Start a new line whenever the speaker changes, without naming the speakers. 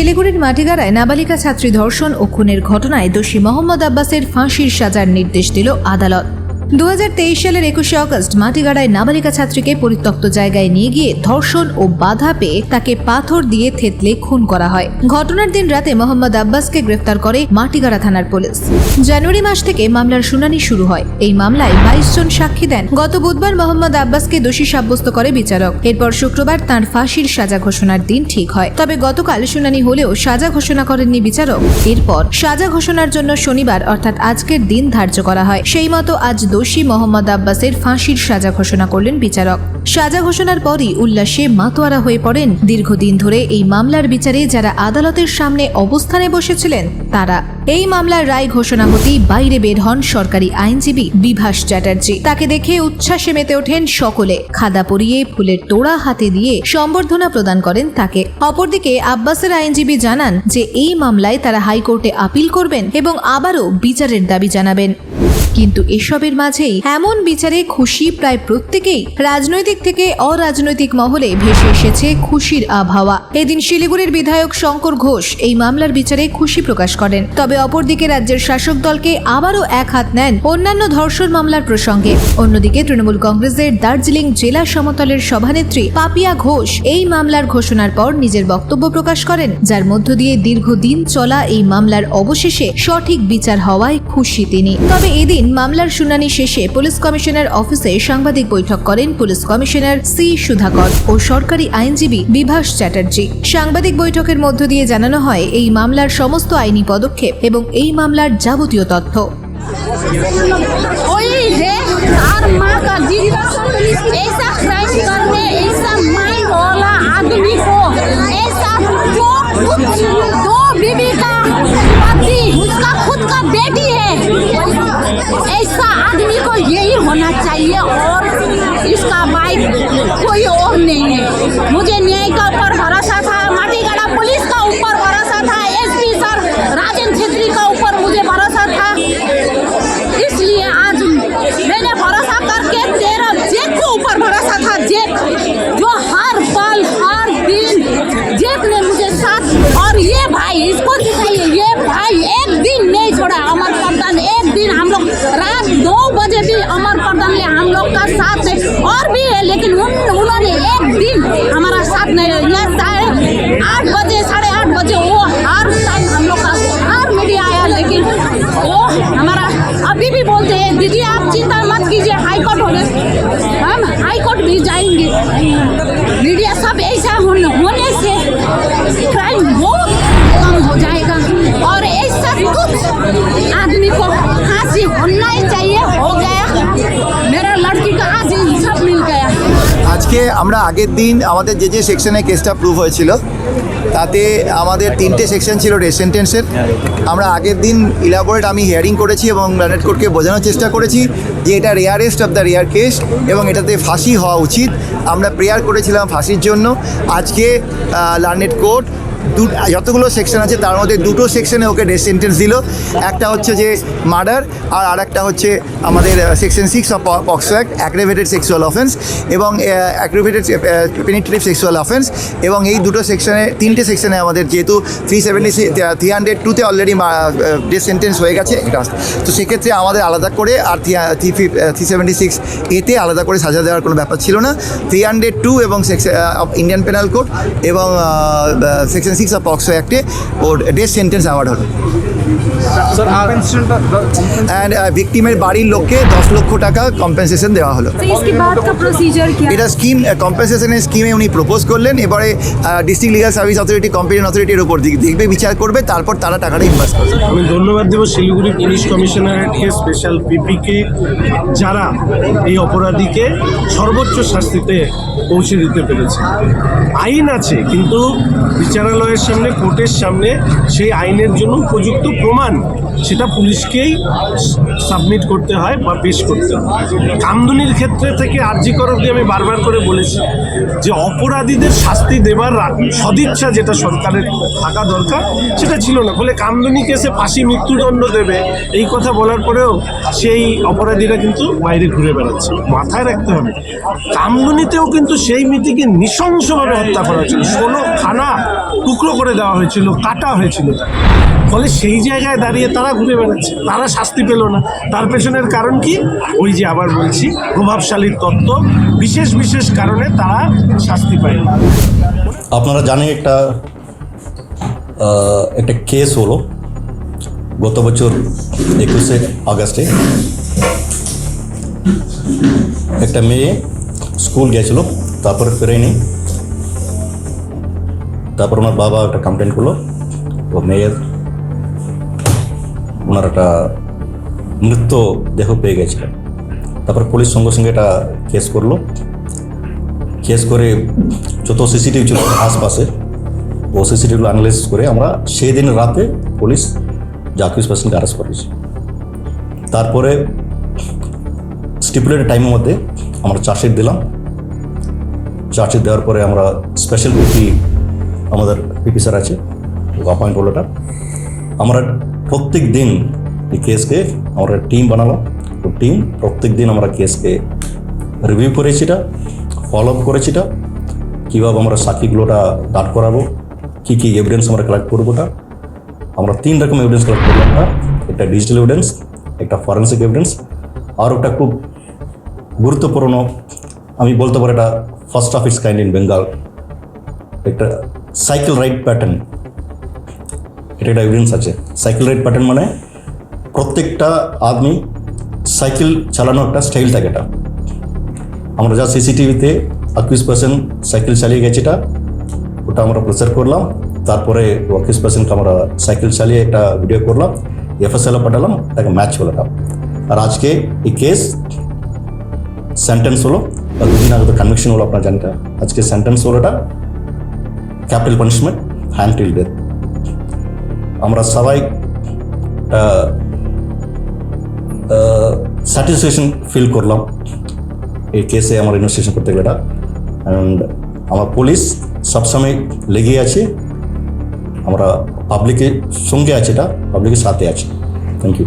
শিলিগুড়ির মাটিগাড়ায় নাবালিকা ছাত্রী ধর্ষণ ও খুনের ঘটনায় দোষী মোহাম্মদ আব্বাসের ফাঁসির সাজার নির্দেশ দিল আদালত। দু হাজার তেইশ সালের একুশে অগস্ট মাটিগাড়ায় নাবালিকা ছাত্রীকে পরিত্যক্ত জায়গায় নিয়ে গিয়ে ধর্ষণ ও বাধা পেয়ে তাকে পাথর দিয়ে থেতলে খুন করা হয়। ঘটনার দিন রাতে মোহাম্মদ আব্বাসকে গ্রেফতার করে মাটিগাড়া থানার পুলিশ। জানুয়ারি মাস থেকে মামলার শুনানি শুরু হয়। এই মামলায় বাইশ জন সাক্ষী দেন। গত বুধবার মোহাম্মদ আব্বাসকে দোষী সাব্যস্ত করে বিচারক। এরপর শুক্রবার তার ফাঁসির সাজা ঘোষণার দিন ঠিক হয়। তবে গতকাল শুনানি হলেও সাজা ঘোষণা করেননি বিচারক। এরপর সাজা ঘোষণার জন্য শনিবার, অর্থাৎ আজকের দিন ধার্য করা হয়। সেই মতো আজ দোষী মোহাম্মদ আব্বাসের ফাঁসির সাজা ঘোষণা করলেন বিচারক। সাজা ঘোষণার পরই উল্লাসে মাতোয়ারা হয়ে পড়েন। দীর্ঘদিন ধরে এই মামলার বিচারে যারা আদালতের সামনে অবস্থানে বসেছিলেন, তারা। এই মামলার রায় ঘোষণা হতেই বাইরে বের হন সরকারি আইনজীবী বিভাস চ্যাটার্জি। তাকে দেখে উচ্ছ্বাসে মেতে ওঠেন সকলে। খাদা পরিয়ে ফুলের তোড়া হাতে দিয়ে সম্বর্ধনা প্রদান করেন তাকে। অপরদিকে আব্বাসের আইনজীবী জানান যে, এই মামলায় তারা হাইকোর্টে আপিল করবেন এবং আবারও বিচারের দাবি জানাবেন। কিন্তু এসবের মাঝেই এমন বিচারে খুশি প্রায় প্রত্যেকেই রাজনৈতিক থেকে অরাজনৈতিক মহলে ভেসে এসেছে খুশির আবহাওয়া। এদিন শিলিগুড়ির বিধায়ক শঙ্কর ঘোষ এই মামলার বিচারে খুশি প্রকাশ করেন। তবে অপরদিকে রাজ্যের শাসক দলকে আবারও এক হাত নেন অন্যান্য ধর্ষণ মামলার প্রসঙ্গে। অন্যদিকে তৃণমূল কংগ্রেসের দার্জিলিং জেলা সমতলের সভানেত্রী পাপিয়া ঘোষ এই মামলার ঘোষণার পর নিজের বক্তব্য প্রকাশ করেন, যার মধ্য দিয়ে দীর্ঘদিন চলা এই মামলার অবশেষে সঠিক বিচার হওয়ায় খুশি তিনি। তবে এদিন মামলার শুনানি শেষে পুলিশ কমিশনার অফিসে সাংবাদিক বৈঠক করেন পুলিশ কমিশনার সি সুধাকর ও সরকারি আইনজীবী বিভাস চ্যাটার্জি সাংবাদিক বৈঠকের মধ্য দিয়ে জানানো হয় এই মামলার সমস্ত আইনি পদক্ষেপ এবং এই মামলার যাবতীয় তথ্য
कोई है और माँ का जिंदा ऐसा क्राइम करने ऐसा माइंड वाला आदमी को ऐसा जो खुद दो बीबी का पति उसका खुद का बेटी है ऐसा आदमी को यही होना चाहिए और इसका बाइक कोई और नहीं है। मुझे न्याय का ऊपर भरोसा था, माटीगढ़ा पुलिस का ऊपर भरोसा था, एसपी सर राजन छेत्री का ऊपर मुझे भरोसा था। इसलिए आज मैंने भरोसा करके तेरा जेब के ऊपर भरोसा था, जेब। जो हर पल, हर दिन जेब ने मुझे साथ और ये भाई इसको नौ बजे भी अमर प्रधान ने हम लोग का साथ नहीं और भी है, लेकिन उन, उन्होंने एक दिन हमारा साथ नहीं दिया। साढ़े आठ बजे, साढ़े आठ बजे वो हर टाइम हम लोग का, हर मीडिया आया, लेकिन वो हमारा अभी भी बोलते हैं, दीदी, आप चिंता मत कीजिए हाईकोर्ट होने हम हाईकोर्ट भी जाएँगे मीडिया सब ऐसा होने होने से क्राइम बहुत कम हो जाएगा और ऐसा कुछ आदमी को फांसी होना ही चाहिए हो गया मेरा लड़की का आज सब मिल गया
আজকে আমরা আগের দিন আমাদের যে যে সেকশনে কেসটা প্রুভ হয়েছিল তাতে আমাদের তিনটে সেকশন ছিল ডেথ সেন্টেন্সের আমরা আগের দিন ইলাবোরেট আমি হিয়ারিং করেছি এবং লার্নেট কোর্টকে বোঝানোর চেষ্টা করেছি যে এটা rarest of the rare case এবং এটাতে ফাঁসি হওয়া উচিত আমরা প্রেয়ার করেছিলাম ফাঁসির জন্য আজকে লার্নেট কোর্ট যতগুলো সেকশন আছে, তার মধ্যে দুটো সেকশনে ওকে ডেথ সেন্টেন্স দিল। একটা হচ্ছে যে মার্ডার আর আরেকটা হচ্ছে আমাদের section six of POCSO act aggravated sexual offence এবং অ্যাগ্রেভেটেড পেনিট্রেটিভ সেক্সুয়াল অফেন্স এবং এই দুটো সেকশনে তিনটে সেকশনে আমাদের যেহেতু থ্রি সেভেন্টি থ্রি হান্ড্রেড টুতে অলরেডি ডেথ সেন্টেন্স হয়ে গেছে। এটা তো সেক্ষেত্রে আমাদের আলাদা করে, আর থ্রি থ্রি সেভেন্টি সিক্স এতে আলাদা করে সাজা দেওয়ার কোনো ব্যাপার ছিল না। থ্রি হান্ড্রেড টু এবং সেকশন ইন্ডিয়ান পেনাল কোড এবং সেকশন সিক্স অফ পক্সো অ্যাক্টে ওর ডেথ সেন্টেন্স অ্যাওয়ার্ড হলো। অ্যান্ড ভিকটিমের uh, বাড়ির লোককে দশ লক্ষ টাকা কম্পেনসেশন দেওয়া হলো। এটা স্কিম কম্পেনসেশনের স্কিমে উনি প্রপোজ করলেন। এবারে district legal service authority competent অথরিটির উপর দেখবে বিচার করবে তারপর তারা টাকাটা ইনভেস্ট করবে।
আমি ধন্যবাদ দেবো শিলিগুড়ি পুলিশ কমিশনারেটকে স্পেশাল পিপিকে যারা এই অপরাধীকে সর্বোচ্চ শাস্তিতে পৌঁছে দিতে পেরেছে। আইন আছে কিন্তু বিচারালয়ের সামনে কোর্টের সামনে সেই আইনের জন্য উপযুক্ত প্রমাণ, সেটা পুলিশকেই সাবমিট করতে হয় বা পেশ করতে হয়। কামদুনির ক্ষেত্রে থেকে আর্জিকর অব্দি আমি বারবার করে বলেছি যে অপরাধীদের শাস্তি দেবার সদিচ্ছা যেটা সরকারের থাকা দরকার, সেটা ছিল না। ফলে কামদুনি কেসে ফাঁসি, মৃত্যুদণ্ড দেবে, এই কথা বলার পরেও সেই অপরাধীরা কিন্তু বাইরে ঘুরে বেড়াচ্ছে। মাথায় রাখতে হবে, কামদুনিতেও কিন্তু সেই মিতিকে নৃশংসভাবে হত্যা করা হয়েছিল। ষোলো খানা টুকরো করে দেওয়া হয়েছিল, কাটা হয়েছিল। ফলে সেই জায়গায় দাঁড়িয়ে তারা ঘুরে বেড়াচ্ছে। তারা শাস্তি পেল না। তার পেছনের কারণ কি? ওই যে আবার বলছি প্রভাবশালীর তত্ত্ব। বিশেষ বিশেষ কারণে তারা শাস্তি পায় না।
আপনারা জানেন একটা একটা কেস হলো গত বছর একুশে আগস্টে। একটা মেয়ে স্কুল গেছিল, তারপরে ফেরেনি। তারপর ওনার বাবা একটা কমপ্লেন করল, ও মেয়ের ওনার একটা মৃত্যু দেহ পেয়ে গেছিলেন তারপর পুলিশ সঙ্গে সঙ্গে এটা কেস করল। কেস করে যত সিসিটিভি ছিল আশপাশে, ও সিসিটিভিগুলো অ্যানালাইসিস করে আমরা সেই দিন রাতে পুলিশ জাকির পার্সনকে অ্যারেস্ট করেছি। তারপরে স্টিপুলেটেড টাইমের মধ্যে আমরা চার্জশিট দিলাম। চার্জশিট দেওয়ার পরে আমরা স্পেশাল পিপি আমাদের পিপি স্যার আছে অপয়েন্ট হলো ওটা। আমরা প্রত্যেক দিন এই কেসকে আমরা টিম বানালাম। তো টিম প্রত্যেক দিন আমরা কেসকে রিভিউ করেছি এটা ফলো আপ করেছি এটা। কীভাবে আমরা সাক্ষীগুলোটা দাঁড় করাবো, কী কী এভিডেন্স আমরা কালেক্ট করব ওটা আমরা তিন রকম এভিডেন্স কালেক্ট করলাম না একটা ডিজিটাল এভিডেন্স একটা ফরেন্সিক এভিডেন্স আর একটা খুব গুরুত্বপূর্ণ, আমি বলতে পারি এটা first of its kind in Bengal একটা সাইকেল রাইড প্যাটার্ন এটা একটা এভিডেন্স আছে। সাইকেল রাইড প্যাটার্ন মানে প্রত্যেকটা আদমি সাইকেল চালানোর একটা স্টাইল থাকে এটা। আমরা যা সিসিটিভিতে আকুইশ পার্সেন্ট সাইকেল চালিয়ে গেছি এটা, ওটা আমরা প্রচার করলাম। তারপরে আকুইশ পার্সেন্টকে আমরা সাইকেল চালিয়ে একটা ভিডিও করলাম এফএসএলে পাঠালাম, তাকে ম্যাচ হলোটা আর আজকে এই কেস সেন্টেন্স হলো বা দুদিন আগে তো কনভিকশন হলো, আপনার জানিটা আজকে সেন্টেন্স হলো এটা capital punishment hang till death আমরা সবাই স্যাটিসফ্যাকশন ফিল করলাম এই কেসে আমার ইনভেস্টিগেশন করতে গেলে অ্যান্ড আমার পুলিশ সবসময় লেগে আছে। আমরা পাবলিকের সঙ্গে আছে এটা পাবলিকের সাথে আছে।
Thank you